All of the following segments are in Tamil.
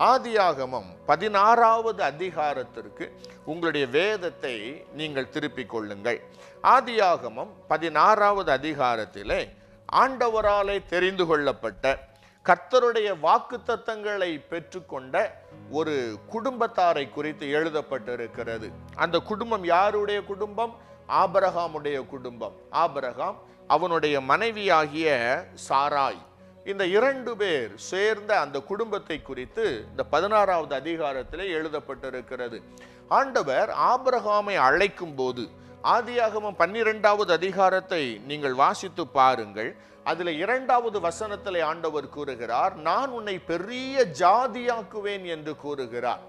ஆதியாகமம் பதினாறாவது அதிகாரத்திற்கு உங்களுடைய வேதத்தை நீங்கள் திருப்பிக் கொள்ளுங்கள். ஆதியாகமம் பதினாறாவது அதிகாரத்திலே ஆண்டவராலே தெரிந்து கொள்ளப்பட்ட கர்த்தருடைய வாக்குத்தத்தங்களை பெற்றுக்கொண்ட ஒரு குடும்பத்தாரை குறித்து எழுதப்பட்டிருக்கிறது. அந்த குடும்பம் யாருடைய குடும்பம்? ஆபரகாமுடைய குடும்பம். ஆபரகாம் அவனுடைய மனைவியாகிய சாராய். இந்த இரண்டு பேர் சேர்ந்த அந்த குடும்பத்தை குறித்து இந்த பதினாறாவது அதிகாரத்திலே எழுதப்பட்டிருக்கிறது. ஆண்டவர் ஆபிரகாமை அழைக்கும் போது ஆதியாகமம் பன்னிரெண்டாவது அதிகாரத்தை நீங்கள் வாசித்து பாருங்கள். அதில் இரண்டாவது வசனத்தில் ஆண்டவர் கூறுகிறார் நான் உன்னை பெரிய ஜாதியாக்குவேன் என்று கூறுகிறார்.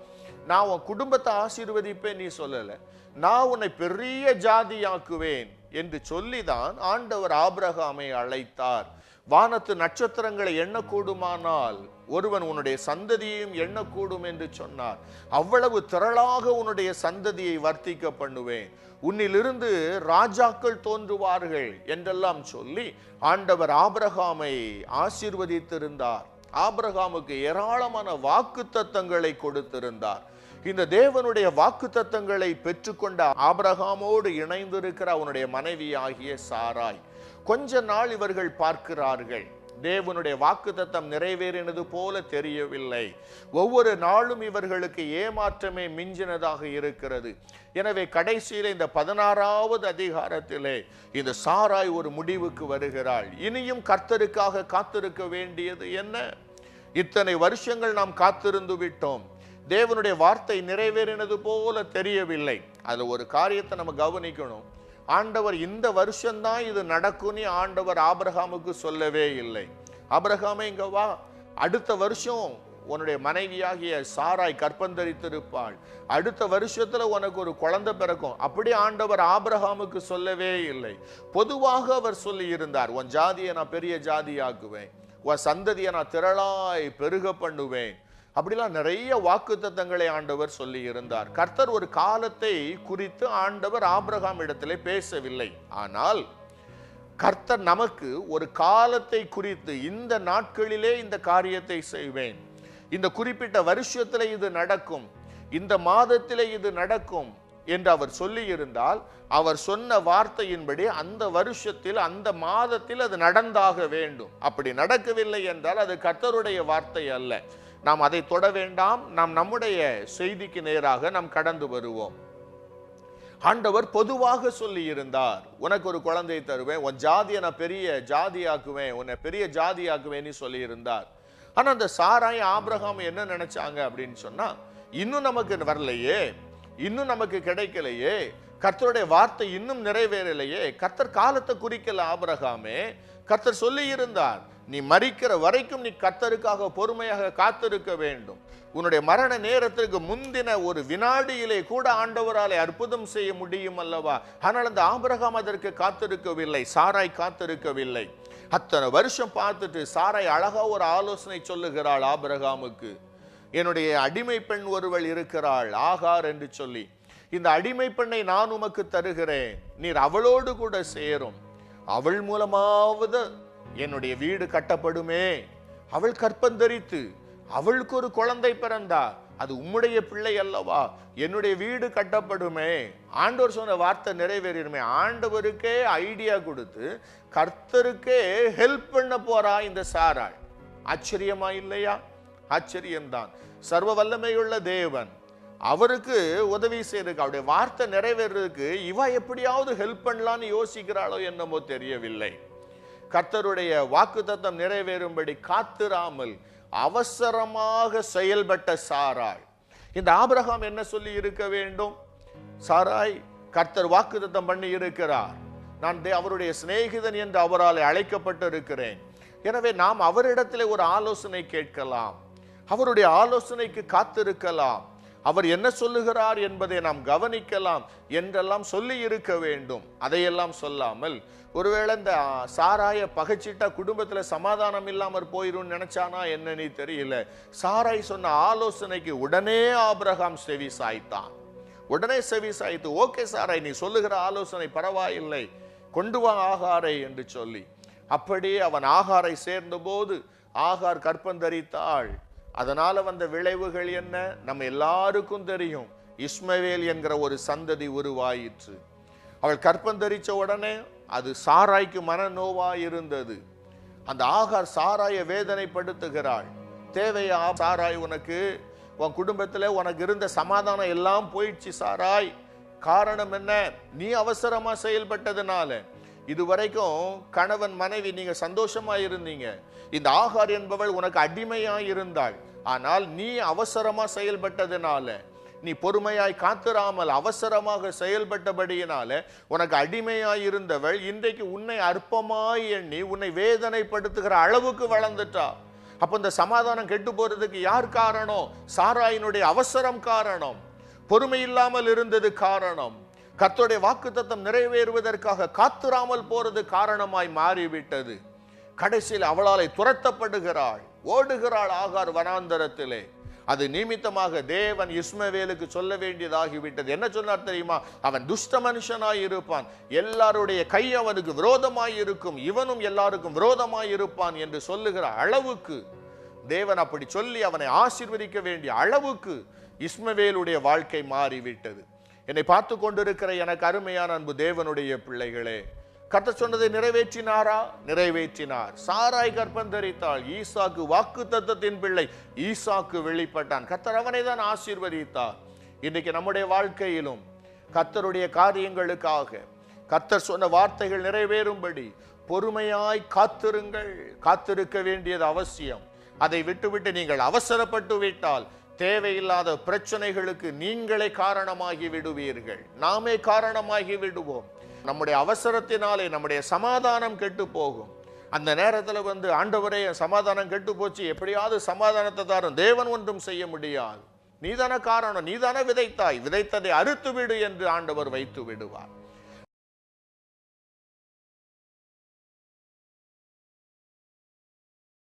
நான் உன் குடும்பத்தை ஆசீர்வதிப்பேன் நீ சொல்லலை. நான் உன்னை பெரிய ஜாதியாக்குவேன் என்று சொல்லிதான் ஆண்டவர் ஆபிரகாமை அழைத்தார். வானத்து நட்சத்திரங்களை எண்ணக்கூடுமானால் ஒருவன் உன்னுடைய சந்ததியையும் எண்ணக்கூடும் என்று சொன்னார். அவ்வளவு திரளாக உன்னுடைய சந்ததியை வர்த்திக்க பண்ணுவேன். உன்னிலிருந்து ராஜாக்கள் தோன்றுவார்கள் என்றெல்லாம் சொல்லி ஆண்டவர் ஆபிரகாமை ஆசீர்வதித்திருந்தார். ஆபிரகாமுக்கு ஏராளமான வாக்குத்தத்தங்களை கொடுத்திருந்தார். இந்த தேவனுடைய வாக்குத்தத்தங்களை பெற்றுக்கொண்ட ஆபிரகாமோடு இணைந்திருக்கிற அவனுடைய மனைவி ஆகிய சாராய். கொஞ்ச நாள் இவர்கள் பார்க்கிறார்கள். தேவனுடைய வாக்குத்தத்தம் நிறைவேறினது போல தெரியவில்லை. ஒவ்வொரு நாளும் இவர்களுக்கு ஏமாற்றமே மிஞ்சினதாக இருக்கிறது. எனவே கடைசியில் இந்த பதினாறாவது அதிகாரத்திலே இந்த சாராய் ஒரு முடிவுக்கு வருகிறாள். இனியும் கர்த்தருக்காக காத்திருக்க வேண்டியது என்ன? இத்தனை வருஷங்கள் நாம் காத்திருந்து விட்டோம். தேவனுடைய வார்த்தை நிறைவேறினது போல தெரியவில்லை. அதில் ஒரு காரியத்தை நம்ம கவனிக்கணும். ஆண்டவர் இந்த வருஷம்தான் இது நடக்கும்னு ஆண்டவர் ஆபிரகாமுக்கு சொல்லவே இல்லை. ஆபிரகாமே இங்க வா. அடுத்த வருஷம் உன்னுடைய மனைவியாகிய சாராய் கற்பந்தரித்திருப்பாள். அடுத்த வருஷத்துல உனக்கு ஒரு குழந்தை பிறக்கும். அப்படி ஆண்டவர் ஆபிரகாமுக்கு சொல்லவே இல்லை. பொதுவாக அவர் சொல்லி இருந்தார் உன் ஜாதியை நான் பெரிய ஜாதியாக்குவேன். உன் சந்ததியை நான் திரளாய் பெருக பண்ணுவேன். அப்படிலாம் நிறைய வாக்குத்தத்தங்களை ஆண்டவர் சொல்லி இருந்தார் கர்த்தர் ஒரு காலத்தை குறித்து ஆண்டவர் ஆபிரகாம் இடத்திலே பேசவில்லை. ஆனால் கர்த்தர் நமக்கு ஒரு காலத்தை குறித்து இந்த நாட்களிலே இந்த காரியத்தை செய்வேன். இந்த குறிப்பிட்ட வருஷத்தில் இது நடக்கும். இந்த மாதத்திலே இது நடக்கும் என்று அவர் சொல்லி இருந்தால் அவர் சொன்ன வார்த்தையின்படி அந்த வருஷத்தில் அந்த மாதத்தில் அது நடந்தாக வேண்டும். அப்படி நடக்கவில்லை என்றால் அது கர்த்தருடைய வார்த்தை அல்ல. நாம் அதை தொட வேண்டாம். நாம் நம்முடைய செய்திக்கு நேராக நாம் கடந்து வருவோம். ஆண்டவர் பொதுவாக சொல்லி இருந்தார் உனக்கு ஒரு குழந்தை தருவேன் உன் ஜாதியை நான் பெரிய ஜாதியாக்குவேன் உன்னை பெரிய ஜாதியாக்குவேன்னு சொல்லி இருந்தார் ஆனால் அந்த சாராய் ஆபிரகாம் என்ன நினைச்சாங்க? அப்படின்னு சொன்னா இன்னும் நமக்கு வரலையே இன்னும் நமக்கு கிடைக்கலையே கர்த்தருடைய வார்த்தை இன்னும் நிறைவேறலையே. கர்த்தர் காலத்தை குறிக்கல ஆபரகாமே. கர்த்தர் சொல்லி இருந்தார் நீ மறிக்கிற வரைக்கும் நீ கர்த்தருக்காக பொறுமையாக காத்திருக்க வேண்டும். உன்னுடைய மரண நேரத்திற்கு முந்தின ஒரு வினாடியிலே கூட ஆண்டவராலே அற்புதம் செய்ய முடியும் அல்லவா? ஆனால் அந்த ஆபரகாம் அதற்கு காத்திருக்கவில்லை சாராய் காத்திருக்கவில்லை. அத்தனை வருஷம் பார்த்துட்டு சாராய் அழகா ஒரு ஆலோசனை சொல்லுகிறாள் ஆபரகாமுக்கு. என்னுடைய அடிமை பெண் ஒருவள் இருக்கிறாள் ஆகார் என்று சொல்லி. இந்த அடிமை பெண்ணை நான் உமக்கு தருகிறேன். நீர் அவளோடு கூட சேரும். அவள் மூலமாவது என்னுடைய வீடு கட்டப்படுமே. அவள் கற்பந்தரித்து அவளுக்கு ஒரு குழந்தை பிறந்தா அது உம்முடைய பிள்ளை அல்லவா? என்னுடைய வீடு கட்டப்படுமே. ஆண்டவர் சொன்ன வார்த்தை நிறைவேறிடுமே. ஆண்டவருக்கே ஐடியா கொடுத்து கர்த்தருக்கே ஹெல்ப் பண்ண போறா இந்த சாராள். ஆச்சரியமா இல்லையா? ஆச்சரியம்தான். சர்வ வல்லமையுள்ள தேவன். அவருக்கு உதவி செய்யறதுக்கு அவருடைய வார்த்தை நிறைவேறதுக்கு இவ எப்படியாவது ஹெல்ப் பண்ணலான்னு யோசிக்கிறாளோ என்னமோ தெரியவில்லை. கர்த்தருடைய வாக்குத்தத்தம் நிறைவேறும்படி காத்திராமல் அவசரமாக செயல்பட்ட சாராய். இந்த ஆபிரகாம் என்ன சொல்லி இருக்க வேண்டும்? சாராய் கர்த்தர் வாக்குத்தத்தம் பண்ணி இருக்கிறார். நான் தே- அவருடைய சிநேகிதன் என்று அவரால் அழைக்கப்பட்டு இருக்கிறேன் எனவே நாம் அவரிடத்திலே ஒரு ஆலோசனை கேட்கலாம். அவருடைய ஆலோசனைக்கு காத்திருக்கலாம். அவர் என்ன சொல்லுகிறார் என்பதை நாம் கவனிக்கலாம் என்றெல்லாம் சொல்லி இருக்க வேண்டும். அதையெல்லாம் சொல்லாமல் ஒருவேளை இந்த சாராய பகைச்சிட்டா குடும்பத்தில் சமாதானம் இல்லாமல் போயிரும் நினைச்சானா என்னன்னு தெரியல. சாராய் சொன்ன ஆலோசனைக்கு உடனே ஆபிரகாம் செவி சாய்த்தான். உடனே செவி சாய்த்து ஓகே சாராய் நீ சொல்லுகிற ஆலோசனை பரவாயில்லை கொண்டு வா ஆகாரை என்று சொல்லி அப்படியே அவன் ஆகாரை சேர்ந்தபோது ஆகார் கற்பந்தரித்தாள். அதனால் வந்த விளைவுகள் என்ன? நம்ம எல்லாருக்கும் தெரியும். இஸ்மவேல் என்கிற ஒரு சந்ததி உருவாயிற்று. அவள் கற்பந்தரிச்ச உடனே அது சாராய்க்கு மனநோவாக இருந்தது. அந்த ஆகார் சாராய வேதனைப்படுத்துகிறாள். தேவையா சாராய் உனக்கு? உன் குடும்பத்தில் உனக்கு இருந்த சமாதானம் எல்லாம் போயிடுச்சு சாராய். காரணம் என்ன? நீ அவசரமாக செயல்பட்டதுனால. இதுவரைக்கும் கணவன் மனைவி நீங்க சந்தோஷமா இருந்தீங்க இந்த ஆகார் என்பவள் உனக்கு அடிமையா இருந்தாள் ஆனால் நீ அவசரமா செயல்பட்டதுனால நீ பொறுமையாய் காத்திராமல் அவசரமாக செயல்பட்டபடியினால உனக்கு அடிமையாய் இருந்தவள் இன்றைக்கு உன்னை அற்பமாய் எண்ணி உன்னை வேதனைப்படுத்துகிற அளவுக்கு வளர்ந்துட்டா. அப்போ இந்த சமாதானம் கெட்டு போறதுக்கு யார் காரணம்? சாராயினுடைய அவசரம் காரணம். பொறுமை இல்லாமல் இருந்தது காரணம். கர்த்தருடைய வாக்குத்தத்தம் நிறைவேறுவதற்காக காத்துராமல் போறது காரணமாய் மாறிவிட்டது. கடைசியில் அவளாலை துரத்தப்படுகிறாள். ஓடுகிறாள் ஆகார் வனாந்தரத்திலே. அது நிமித்தமாக தேவன் இஸ்மவேலுக்கு சொல்ல வேண்டியதாகிவிட்டது. என்ன சொன்னார் தெரியுமா? அவன் துஷ்ட மனுஷனாய் இருப்பான். எல்லாருடைய கை அவனுக்கு விரோதமாய் இருக்கும். இவனும் எல்லாருக்கும் விரோதமாய் இருப்பான் என்று சொல்லுகிற அளவுக்கு தேவன் அப்படி சொல்லி அவனை ஆசிர்வதிக்க வேண்டிய அளவுக்கு இஸ்மவேலுடைய வாழ்க்கை மாறிவிட்டது. என்னை பார்த்து கொண்டிருக்கிற எனக்கு அருமையான அன்பு தேவனுடைய பிள்ளைகளே கர்த்தர் சொன்னதை நிறைவேற்றினாரா? நிறைவேற்றினார். சாராய் கற்பந்தரித்தாள் ஈசாக்கு வாக்கு தத்தத்தின் பிள்ளை. ஈசாக்கு வெளிப்பட்டான். கர்த்தர் அவனை தான் ஆசீர்வதித்தார். இன்றைக்கு நம்முடைய வாழ்க்கையிலும் கத்தருடைய காரியங்களுக்காக கத்தர் சொன்ன வார்த்தைகள் நிறைவேறும்படி பொறுமையாய் காத்திருங்கள். காத்திருக்க வேண்டியது அவசியம். அதை விட்டுவிட்டு நீங்கள் அவசரப்பட்டு விட்டால் தேவையில்லாத பிரச்சனைகளுக்கு நீங்களே காரணமாகி விடுவீர்கள். நாமே காரணமாகி விடுவோம். நம்முடைய அவசரத்தினாலே நம்முடைய சமாதானம் கெட்டு போகும். அந்த நேரத்தில் வந்து ஆண்டவரே சமாதானம் கெட்டு போச்சு. எப்படியாவது சமாதானத்தை தாரும். தேவன் ஒன்றும் செய்ய முடியாது. நீதான காரணம். நீதான விதைத்தாய். விதைத்ததை அறுத்து விடு என்று ஆண்டவர் வைத்து விடுவார்.